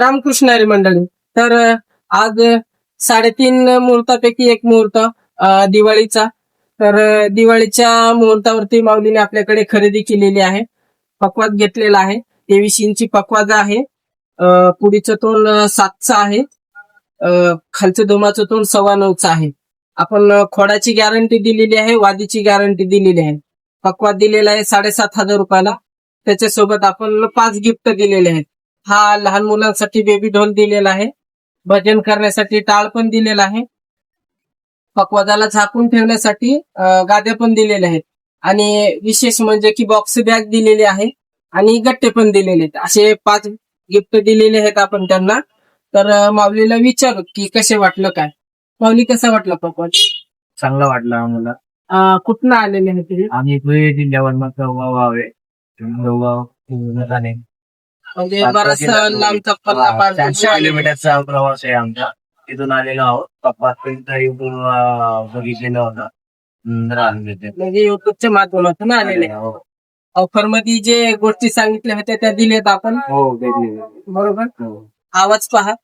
रामकृष्ण हरी मंडळी. तर आज साडेतीन मुहूर्तापैकी एक मुहूर्त दिवाळीचा. तर दिवाळीच्या मुहूर्तावरती माऊलीने आपल्याकडे खरेदी केलेली आहे. पकवाज घेतलेला आहे. तेवीस इंची पकवाज आहे. पुढीचं तोंड सातचं आहे. खालचं दोमाचं तोंड सव्वा नऊचं आहे. आपण खोडाची गॅरंटी दिलेली आहे वादीची गॅरंटी दिलेली आहे. पकवाज दिलेला आहे साडेसात हजार रुपयाला. त्याच्यासोबत आपण पाच गिफ्ट दिलेले आहेत. हा लहान मुलांसाठी बेबी ढोल दिलेला आहे. भजन करण्यासाठी टाळ पण दिलेला आहे. पकवादाला झाकून ठेवण्यासाठी गाद्या पण दिलेल्या आहेत. आणि विशेष म्हणजे की बॉक्स बॅग दिलेली आहे आणि गट्टे पण दिलेले आहेत. असे पाच गिफ्ट दिलेले आहेत आपण त्यांना. तर माऊलीला विचारू की कसे वाटलं काय? माऊली कसा वाटला पकवाद चांगला वाटला आम्हाला. कुठनं आलेले आहेत तुम्ही? आम्ही जिल्ह्यावर मग म्हणजे बराचसा पार चारशे किलोमीटरचा प्रवास आहे आमचा. तिथून आलेलो आहोत. पप्पा युट्यूब बघितलेलं होतं. म्हणजे युट्यूबच्या माध्यमातून आलेले. हो. ऑफरमध्ये जे गोष्टी सांगितल्या होत्या त्या दिल्यात आपण. हो बरोबर? हो. आवाज पहा.